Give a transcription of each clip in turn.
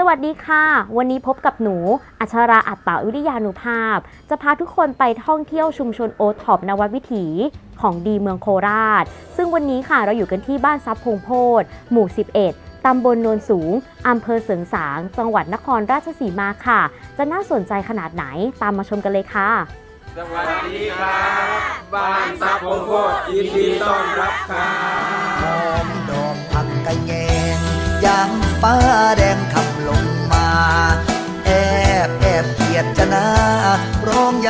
สวัสดีค่ะ วันนี้พบกับหนู อัชราอัตตาวิทยานุภาพ จะพาทุกคนไปท่องเที่ยวชุมชนโอท็อปนวัดวิถีของดีเมืองโคราช ซึ่งวันนี้ค่ะเราอยู่กันที่บ้านซับพงโพธหมู่ 11 ตำบลโนนสูง อำเภอเสริงสาง จังหวัดนครราชสีมาค่ะ จะน่าสนใจขนาดไหนตามมาชมกันเลยค่ะ สวัสดีครับบ้านซับพงโพธยินดีต้อนรับครับหอมดอกผักกะแยงยามฟ้าแดงขับลง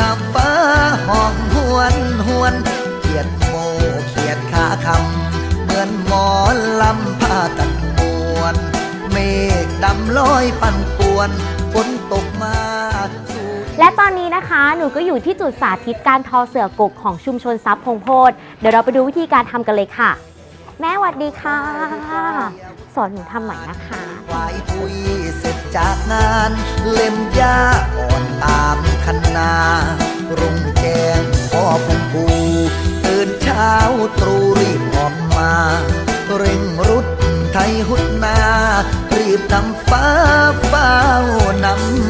ามฟ้าห้องหวนหวนเกียดโมเกียดขาคำเหมือนหมอนลำผ้ากันมวน เมฆดำลอยปั่นป่วนฝนตกมาและตอนนี้นะคะหนูก็อยู่ที่จุดสาธิตการทอเสือกกของชุมชนซับพงโพธเดี๋ยวเราไปดูวิธีการทำกันเลยค่ะ แม่หวัดดีค่ะ สอนหนูทำใหม่นะคะวายทุยเสร็จจากงาน เล่มยาอ่อนตามคันนา รุ่งแจ้งพ่อพุงปูตื่นเช้าตรูรีบออกมา เร่งรุดไทยหุดนา รีบนำฟ้าเฝ้านำ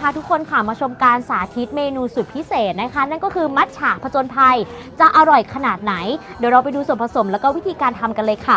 พาทุกคนค่ะมาชมการสาธิตเมนูสุดพิเศษนะคะ นั่นก็คือมัทฉะผจญภัย จะอร่อยขนาดไหน เดี๋ยวเราไปดูส่วนผสมแล้วก็วิธีการทำกันเลยค่ะ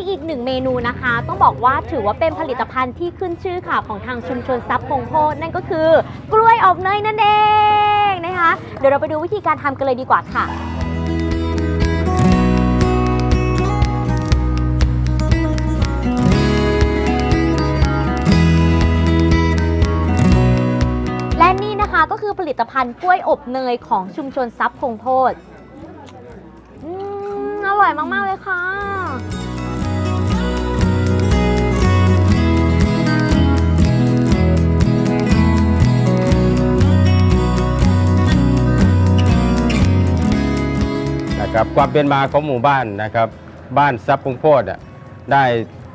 อกันที่อีกหนึ่งเมนูนะคะ ต้องบอกว่าถือว่าเป็นผลิตภัณฑ์ที่ขึ้นชื่อค่ะของทางชุมชนซับพงโพนั่นก็คือกล้วยอบเนยนั่นเองนะคะ เดี๋ยวเราไปดูวิธีการทำกันเลยดีกว่าค่ะและนี่นะคะก็คือผลิตภัณฑ์กล้วยอบเนยของชุมชนซับพงโพอืมอร่อยมาก ๆ เลยค่ะ ครับความเป็นมาของหมู่บ้านนะครับ บ้านซับพงโพธอะได้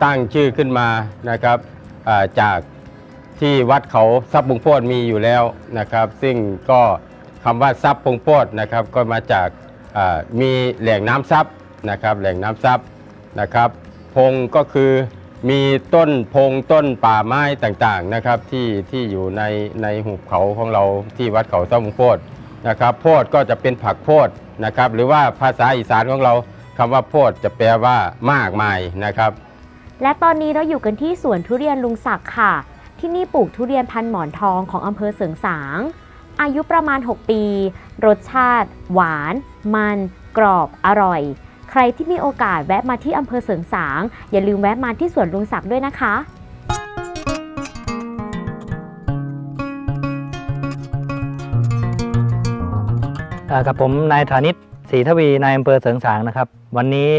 ตั้งชื่อขึ้นมานะครับจากที่วัดเขาซับพงโพธมีอยู่แล้วนะครับ ซึ่งก็คำว่าซับพงโพธนะครับ ก็มาจากมีแหล่งน้ำซับนะครับ แหล่งน้ำซับนะครับ พงก็คือมีต้นพงต้นป่าไม้ต่างๆนะครับที่ที่อยู่ในในหุบเขาของเราที่วัดเขาซับพงโพธ นะครับโพดก็จะเป็นผักโพดนะครับ หรือว่าภาษาอีสานของเราคำว่าโพดจะแปลว่ามากมายนะครับ และตอนนี้เราอยู่กันที่สวนทุเรียนลุงศักดิ์ค่ะ ที่นี่ปลูกทุเรียนพันหมอนทองของอำเภอเสริงสาง อายุประมาณ 6 ปี รสชาติ หวาน มัน กรอบอร่อย ใครที่มีโอกาสแวะมาที่อำเภอเสริงสาง อย่าลืมแวะมาที่สวนลุงศักดิ์ด้วยนะคะ กับผมนายฐานิตศรีทวีนายอำเภอเสริงสางนะครับ วันนี้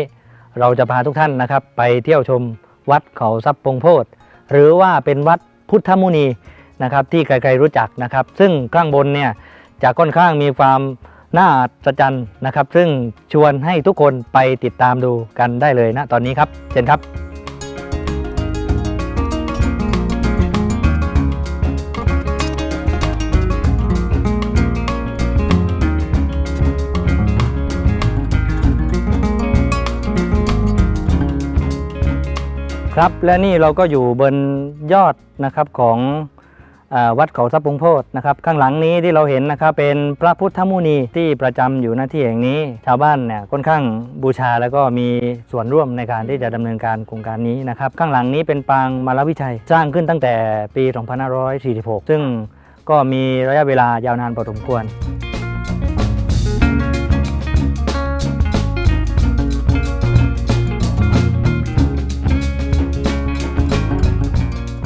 เราจะพาทุกท่านนะครับ ไปเที่ยวชมวัดเขาทรัพย์ปงโพธหรือว่าเป็นวัดพุทธมุนีนะครับที่ใครๆรู้จักนะครับ ซึ่งข้างบนเนี่ยจะค่อนข้างมีความน่าอัศจรรย์นะครับ ซึ่งชวนให้ทุกคนไปติดตามดูกันได้เลยนะตอนนี้ครับเชิญครับ ครับและนี่เราก็อยู่บนยอดนะครับของอวัดเขาทรัพย์ปงโพธนะครับข้างหลังนี้ที่เราเห็นนะครับเป็นพระพุทธมุนีที่ประจำอยู่หน้าที่แห่งนี้ ชาวบ้านเนี่ยค่อนข้างบูชาแล้วก็มีส่วนร่วมในการที่จะดำเนินการโครงการนี้นะครับข้างหลังนี้เป็นปางมารวิชัยสร้างขึ้นตั้งแต่ปี 2546 ซึ่งก็มีระยะเวลายาวนานพอสมควร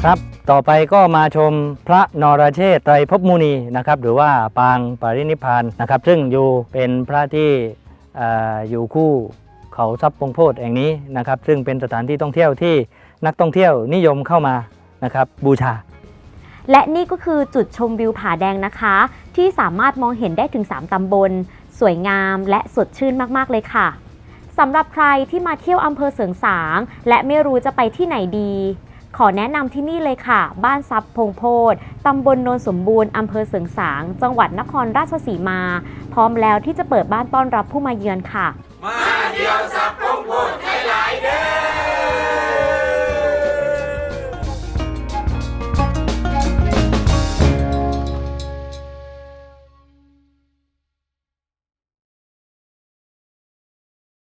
ครับ ต่อไปก็มาชมพระนรเชษฐ์ไตรภพมุนีนะครับ หรือว่าปางปรินิพานนะครับ ซึ่งอยู่เป็นพระที่ออยู่คู่เขาทรัพย์ปงโพธแห่งนี้นะครับ ซึ่งเป็นสถานที่ท่องเที่ยวที่นักท่องเที่ยวนิยมเข้ามานะครับบูชา และนี่ก็คือจุดชมวิวผาแดงนะคะ ที่สามารถมองเห็นได้ถึง 3 ตำบล สวยงามและสดชื่นมาก ๆ เลยค่ะสำหรับใครที่มาเที่ยวอำเภอเสริงสาง และไม่รู้จะไปที่ไหนดี ขอแนะนำที่นี่เลยค่ะ บ้านซับพงโพธตำบลโนนสมบูรณ์อำเภอเสริงสาง จังหวัดนครราชสีมา พร้อมแล้วที่จะเปิดบ้านต้อนรับผู้มาเยือนค่ะ มาเที่ยวส